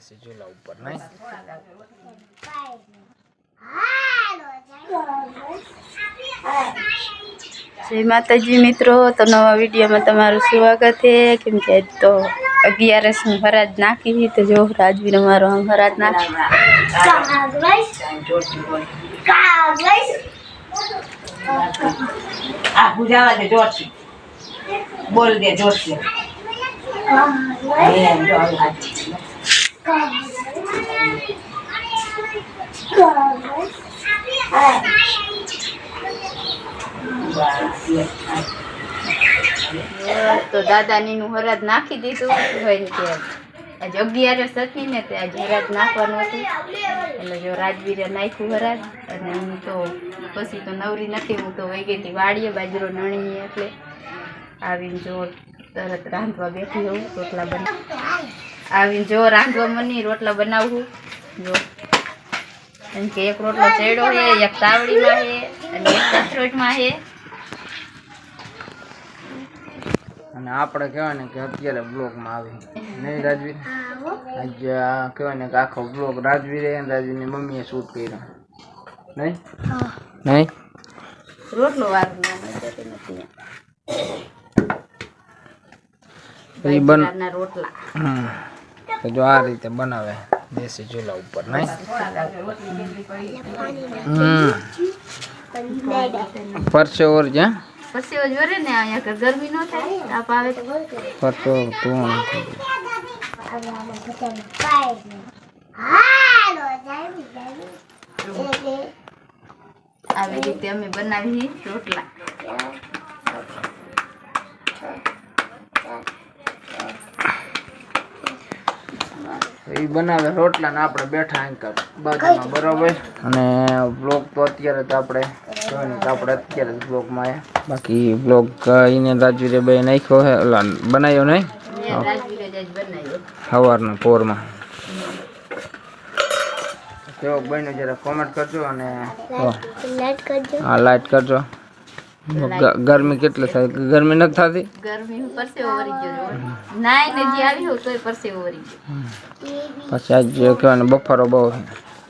દેશી ચૂલા ઉપર નહીં? જય માતાજી મિત્રો તો નવા વિડીયોમાં તમારું સ્વાગત છે. કેમ કે તો અગિયારસ હું હરાજ નાખી હતી તો જો રાજવીર અમારો આમ હરાજ નાખી. દે જોરથી. બોલ દે જોરથી. તો દાદાની નું હરાજ નાખી દીધું. હોય કે આજ અગિયારસ હતી ને તે આજે હરાજ નાખવાનું હતું એટલે જો રાજવીરે નાખ્યું હરાજ, અને હું તો પછી તો નવરી નથી, હું તો વહી ગઈ હતી વાડીએ, બાજરો નણીએ એટલે આવીને જો તરત રાંધવા બેઠી હોઉં, રોટલા બના આવીને જો રાંધવા મની રોટલા બનાવું જો. કેમ કે એક રોટલો ચેડો છે એક તાવડીમાં છે અને એક કથરોટમાં છે. અને આપણે કહેવાય ને કે અત્યારે બ્લોગમાં આવી. નહીં રાજવીર આજે કહેવાય ને કે આખો બ્લોગ રાજવીરે રાજવીરની મમ્મીએ શૂટ કર્યો. નહીં? નહીં? રોટલો વાળું રોટલા. તો જો આ રીતે બનાવે. દેશી ચૂલા ઉપર નહીં? પરસે ઓર જ્યાં? જોરે ને અહીંયા કે ગરમી નો થાય તાપ આવે. તો પરસો તું આવી રીતે અમે બનાવી રોટલા. એ બનાવે રોટલા ને આપણે બેઠા એન્કર કર બાજુમાં બરોબર. અને બ્લોગ તો અત્યારે તો આપણે જોઈને તો આપણે અત્યારે જ બ્લોગમાં આવ્યા બાકી બ્લોગ એને રાજવીરે બે નાખ્યો હે ઓલા બનાવ્યો નહીં? સવારના પોરમાં. કેવો બન્યો જરા કોમેન્ટ કરજો અને હા. લાઈટ કરજો. ગરમી કેટલી થાય? ગરમી નથી થતી? ગરમી પરસેવો વરી ગયો નાય ને જે આવી હોય તોય પરસેવો વરી ગયો. પછી આજ કહેવાય બફારો બહુ છે.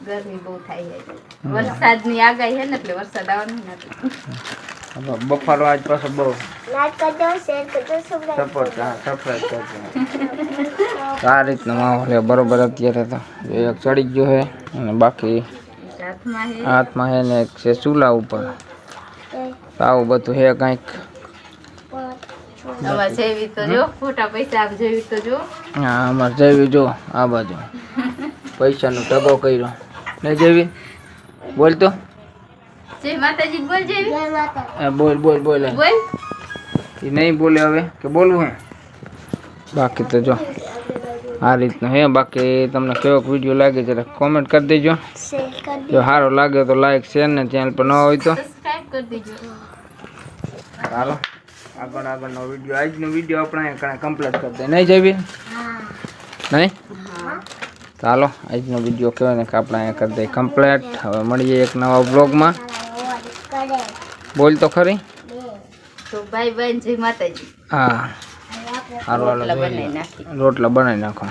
ગરમી બહુ થાય છે. વરસાદની આગાહી છે ને એટલે વરસાદ આવવાનું નથી. બફારો આજ પાછો બહુ. સપોર્ટ હા સફાઈ કરજો. આ રીતનો માહોલ છે. બરોબર અત્યારે તો. એક ચડી ગયો છે અને બાકી હાથમાં હે હાથમાં છે ને એક છે ચૂલા ઉપર. તો આવું બધું હે કંઈક. તમારે જેવી તો જો ખોટા પૈસા આપ જેવી તો જો. હા અમારે જેવી જો આ બાજુ. પૈસાનો ટગો કર્યો. ને જેવી બોલ તો. બોલ બોલ બોલ બોલ. એ નહીં બોલે હવે કે બોલવું હે? બાકી તો જો આ રીતનું હે. બાકી તમને કેવો વીડિયો લાગે જરા કોમેન્ટ કરી દેજો. જો સારો લાગે તો લાઈક શેર ને ચેનલ પર ન હોય તો. સબસ્ક્રાઇબ કરી દેજો. ચાલો આગળ આગળનો વીડિયો. આજનો વીડિયો આપણે કમ્પ્લીટ કરી દે નહીં જવી નહીં? ચાલો આજનો વીડિયો કહેવાય ને કે આપણે અહીંયા કરી દઈએ કમ્પ્લીટ હવે મળીએ એક નવા બ્લોગમાં બોલ તો ખરી. તો જય માતાજી. હા. હાલો રોટલા બનાવી નાખો.